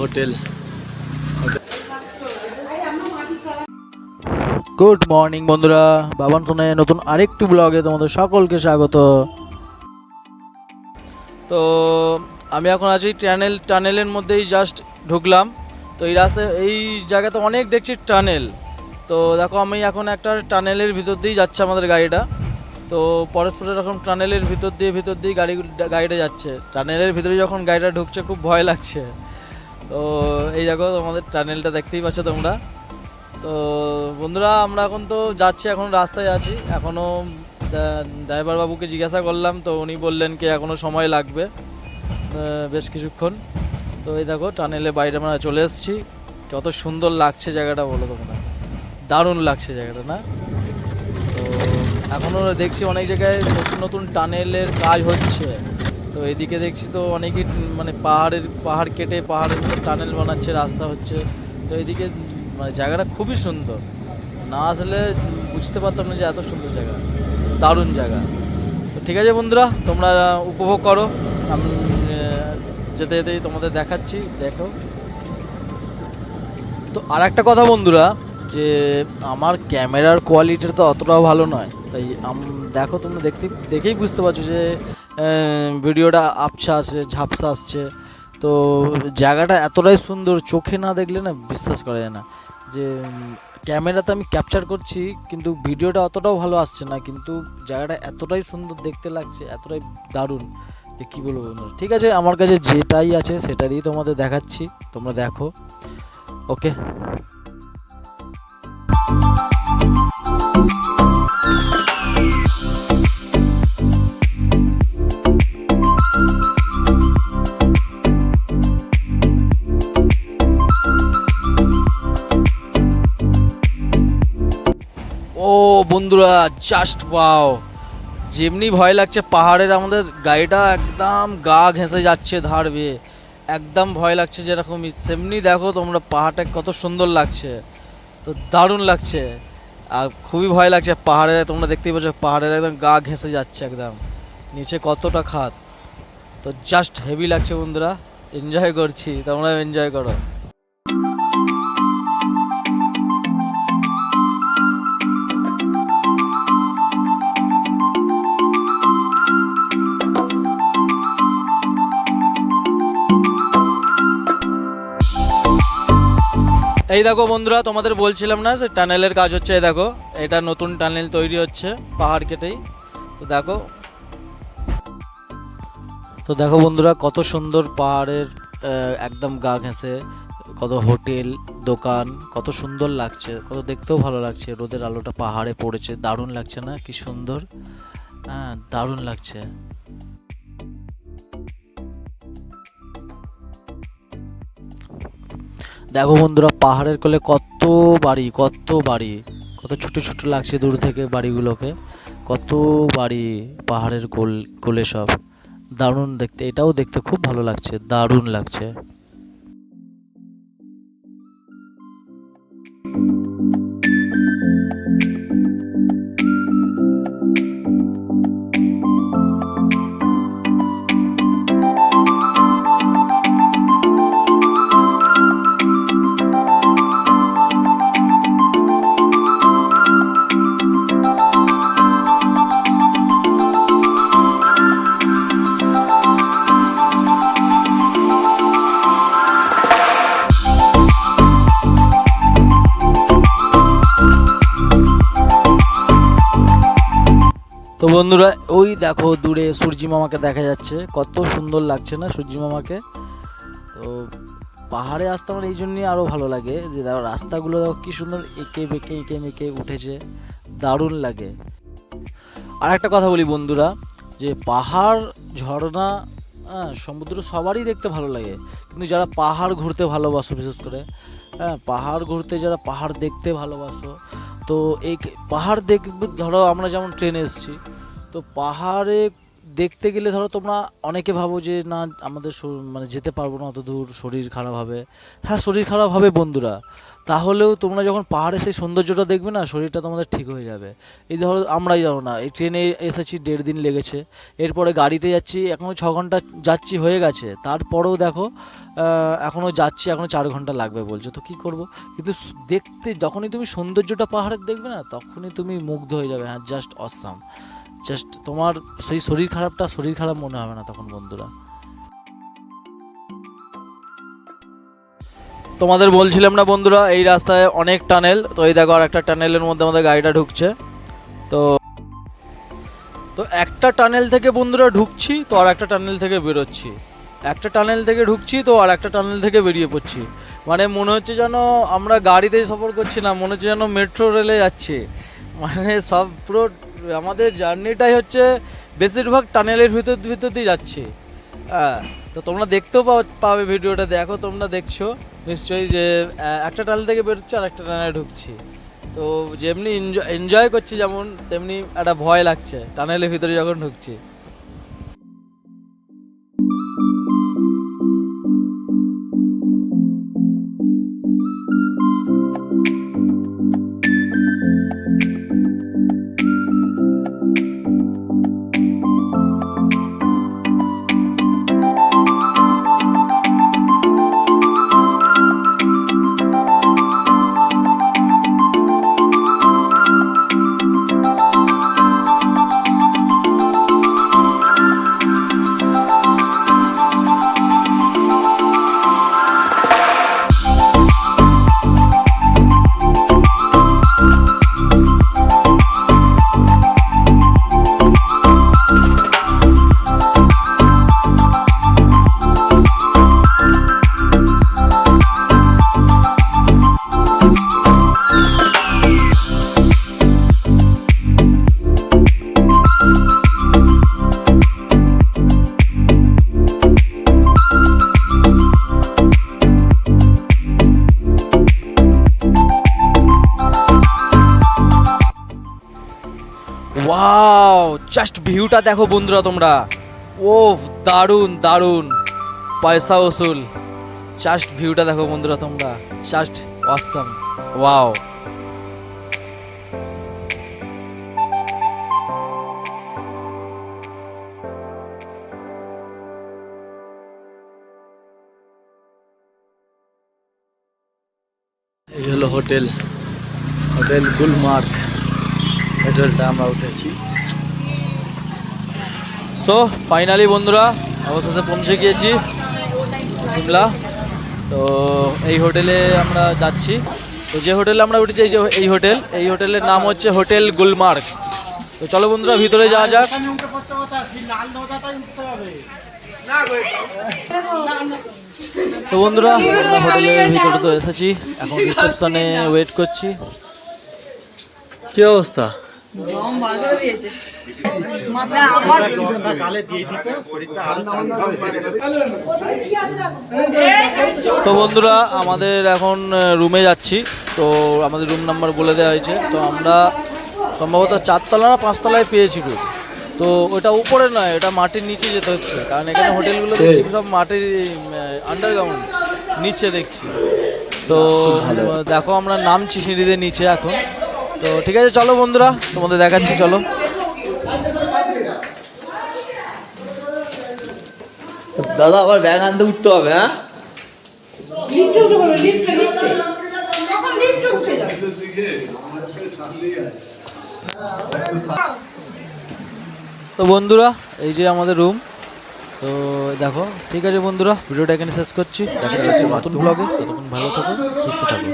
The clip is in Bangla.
হোটেল। গুড মর্নিং বন্ধুরা। বাবান ফোনে নতুন আরেকটি ব্লগে তোমাদের সকলকে স্বাগত। তো, আমি এখন আছি টানেল টানেলের মধ্যেই জাস্ট ঢুকলাম। তো এই রাস্তায় এই জায়গাতে অনেক দেখছি টানেল তো দেখো, আমি এখন একটা টানেলের ভিতর দিয়েই যাচ্ছে আমাদের গাড়িটা। তো পরস্পর এরকম টানেলের ভিতর দিয়ে ভিতর দিয়ে গাড়ি গাড়িটা যাচ্ছে। টানেলের ভিতরে যখন গাড়িটা ঢুকছে, খুব ভয় লাগছে। তো এই দেখো তোমাদের টানেলটা দেখতেই পাচ্ছ তোমরা। তো বন্ধুরা, আমরা এখন তো যাচ্ছি, এখন রাস্তায় আছি। এখনও ড্রাইভার বাবুকে জিজ্ঞাসা করলাম, তো উনি বললেন কি এখনও সময় লাগবে বেশ কিছুক্ষণ। তো এই দেখো টানেলে বাইরে আমরা চলে এসেছি। কত সুন্দর লাগছে জায়গাটা, বলো তোমরা। দারুণ লাগছে জায়গাটা, না? তো এখনও দেখছি অনেক জায়গায় নতুন নতুন টানেলের কাজ হচ্ছে। তো এদিকে দেখছি তো অনেকেই মানে পাহাড়ের, পাহাড় কেটে পাহাড়ের মধ্যে টানেল বানাচ্ছে, রাস্তা হচ্ছে। তো এদিকে মানে জায়গাটা খুবই সুন্দর। না আসলে বুঝতে পারতাম না যে এত সুন্দর জায়গা। দারুণ জায়গা। তো ঠিক আছে বন্ধুরা, তোমরা উপভোগ করো। আমি যেতে যেতেই তোমাদের দেখাচ্ছি, দেখো। তো আর একটা কথা বন্ধুরা, যে আমার ক্যামেরার কোয়ালিটিটা তো অতটাও ভালো নয়। তাই দেখো তোমরা দেখতে, দেখেই বুঝতে পারছ যে ভিডিওটা আবছা আসছে, ঝাপসা আসছে। তো জায়গাটা এতটাই সুন্দর, চোখে না দেখলে না বিশ্বাস করা যায় না। যে ক্যামেরাতে আমি ক্যাপচার করছি, কিন্তু ভিডিওটা অতটাও ভালো আসছে না। কিন্তু জায়গাটা এতটাই সুন্দর দেখতে লাগছে, এতটাই দারুণ যে কী বলব বন্ধুরা। ঠিক আছে, আমার কাছে যেটাই আছে সেটা দিয়ে তোমাদের দেখাচ্ছি, তোমরা দেখো। ওকে বন্ধুরা জাস্ট পাও যেমনি ভয় লাগছে, পাহাড়ের আমাদের গাড়িটা একদম গা ঘেঁষে যাচ্ছে ধার বেয়ে। একদম ভয় লাগছে যেরকম সেমনি দেখো তোমরা পাহাড়টা কত সুন্দর লাগছে। তো দারুণ লাগছে। আর খুবই ভয় লাগছে পাহাড়ে তোমরা দেখতেই পাচ্ছ, পাহাড়ের একদম গা ঘেঁষে যাচ্ছে একদম। নিচে কতটা খাত তো জাস্ট হেভি লাগছে বন্ধুরা এনজয় করছি তোমরা এনজয় করো। এই দেখো বন্ধুরা, তোমাদের বলছিলাম না যে টানেলের কাজ হচ্ছে এই দেখো, এটা নতুন টানেল তৈরি হচ্ছে পাহাড় কেটেই। তো দেখো। তো দেখো বন্ধুরা, কত সুন্দর পাহাড়ের একদম গা ঘেঁষে, কত হোটেল, দোকান, কত সুন্দর লাগছে, কত দেখতেও ভালো লাগছে। রোদের আলোটা পাহাড়ে পড়েছে, দারুণ লাগছে না? কি সুন্দর। হ্যাঁ দারুণ লাগছে। দেখো বন্ধুরা, পাহাড়ের কোলে কত বাড়ি কত বাড়ি, কত ছোট ছোট লাগছে দূর থেকে বাড়িগুলোকে, কত বাড়ি পাহাড়ের কোল, কোলে সব। দারুণ দেখতে, এটাও দেখতে খুব ভালো লাগছে, দারুণ লাগছে। বন্ধুরা, ওই দেখো দূরে সূর্যি মামাকে দেখা যাচ্ছে। কত সুন্দর লাগছে না সূর্যি মামাকে? তো পাহাড়ে আসতে আমার এই জন্যই আরও ভালো লাগে যে দেখো রাস্তাগুলো দেখো কী সুন্দর এঁকে বেঁকে, এঁকে মেঁকে উঠেছে। দারুণ লাগে। আর একটা কথা বলি বন্ধুরা, যে পাহাড়, ঝর্ণা হ্যাঁ সমুদ্র সবারই দেখতে ভালো লাগে। কিন্তু যারা পাহাড় ঘুরতে ভালোবাসো, বিশেষ করে হ্যাঁ পাহাড় ঘুরতে যারা পাহাড় দেখতে ভালোবাসো, তো এই পাহাড় দেখবে, ধরো আমরা যেমন ট্রেনে এসেছি তো পাহাড়ে দেখতে গেলে ধরো তোমরা অনেকে ভাবো যে, না, আমাদের মানে যেতে পারব না অত দূর, শরীর খারাপ হবে। হ্যাঁ শরীর খারাপ হবে বন্ধুরা। তাহলেও তোমরা যখন পাহাড়ে সেই সৌন্দর্যটা দেখবে না, শরীরটা তোমাদের ঠিক হয়ে যাবে। এই ধরো আমরাই যাব না। এই ট্রেনে এসেছি, দেড় দিন লেগেছে। এরপরে গাড়িতে যাচ্ছি এখনও ছ ঘণ্টা যাচ্ছি হয়ে গেছে। তারপরেও দেখো এখনও যাচ্ছি এখনও চার ঘণ্টা লাগবে বলছো। তো কি করব? কিন্তু দেখতে যখনই তুমি সৌন্দর্যটা পাহাড়ের দেখবে না, তখনই তুমি মুগ্ধ হয়ে যাবে। হ্যাঁ জাস্ট অসাম জাস্ট তোমার সেই শরীর খারাপটা শরীর খারাপ মনে হবে না তখন বন্ধুরা। তোমাদের বলছিলাম না বন্ধুরা, এই রাস্তায় অনেক টানেল, তো এই দেখো আর একটা টানেলের মধ্যে আমাদের গাড়িটা ঢুকছে। তো তো একটা টানেল থেকে বন্ধুরা ঢুকছি, তো আর একটা টানেল থেকে বেরোচ্ছি। একটা টানেল থেকে ঢুকছি, তো আর একটা টানেল থেকে বেরিয়ে পড়ছি। মানে মনে হচ্ছে যেন আমরা গাড়িতে সফর করছি না, মনে হচ্ছে যেন মেট্রো রেলে যাচ্ছি। মানে সব পুরো আমাদের জার্নিটাই হচ্ছে বেশিরভাগ টানেলের ভিতর ভিতর দিয়ে যাচ্ছি। হ্যাঁ তো তোমরা দেখতেও পাবে ভিডিওটা। দেখো, তোমরা দেখছ। নিশ্চয়ই যে একটা টানেল থেকে বেরোচ্ছি, আর একটা টানেলে ঢুকছি। তো যেমনি এনজয় করছি যেমন, তেমনি একটা ভয় লাগছে। টানেলের ভিতরে যখন ঢুকছি। ওয়াও জাস্ট ভিউটা দেখো বন্ধুরা তোমরা। ও দারুণ দারুণ। পয়সা ওসুল। জাস্ট ভিউটা দেখো বন্ধুরা তোমরা। জাস্ট অসাম ওয়াও এই হলো হোটেল। হোটেল গুলমার্গ। হোটেলটা আমরা উঠেছি। সো ফাইনালি বন্ধুরা অবশেষে পৌঁছে গিয়েছি। সিমলা। তো এই হোটেলে আমরা যাচ্ছি। তো যে হোটেলে আমরা উঠেছি এই যে এই হোটেল এই হোটেলের নাম হচ্ছে হোটেল গুলমার্গ। তো চলো বন্ধুরা ভিতরে যাওয়া যাক। তো বন্ধুরা আমরা হোটেলের ভিতরে তো এসেছি। এখন রিসেপশনে ওয়েট করছি। কী অবস্থা? তো বন্ধুরা আমাদের এখন রুমে যাচ্ছি। তো আমাদের রুম নাম্বার বলে দেওয়া হয়েছে। তো আমরা সম্ভবত চারতলা না পাঁচতলায় পেয়েছি রুম তো ওটা উপরে নয় ওটা মাটির নিচে যেতে হচ্ছে। কারণ এখানে হোটেলগুলো দেখছি সব মাটির আন্ডারগ্রাউন্ড নিচে দেখছি। তো দেখো আমরা নামছি সিঁড়িতে নিচে এখন। তো ঠিক আছে চলো বন্ধুরা তোমাদের দেখাচ্ছি চলো। দাদা আবার ব্যাগ আনতে উঠতে হবে হ্যাঁ? তো বন্ধুরা এই যে আমাদের রুম তো দেখো ঠিক আছে বন্ধুরা ভিডিওটা এখানে শেষ করছি। দেখা যাচ্ছে নতুন ব্লগে ততক্ষণ ভালো থাকো সুস্থ থাকো।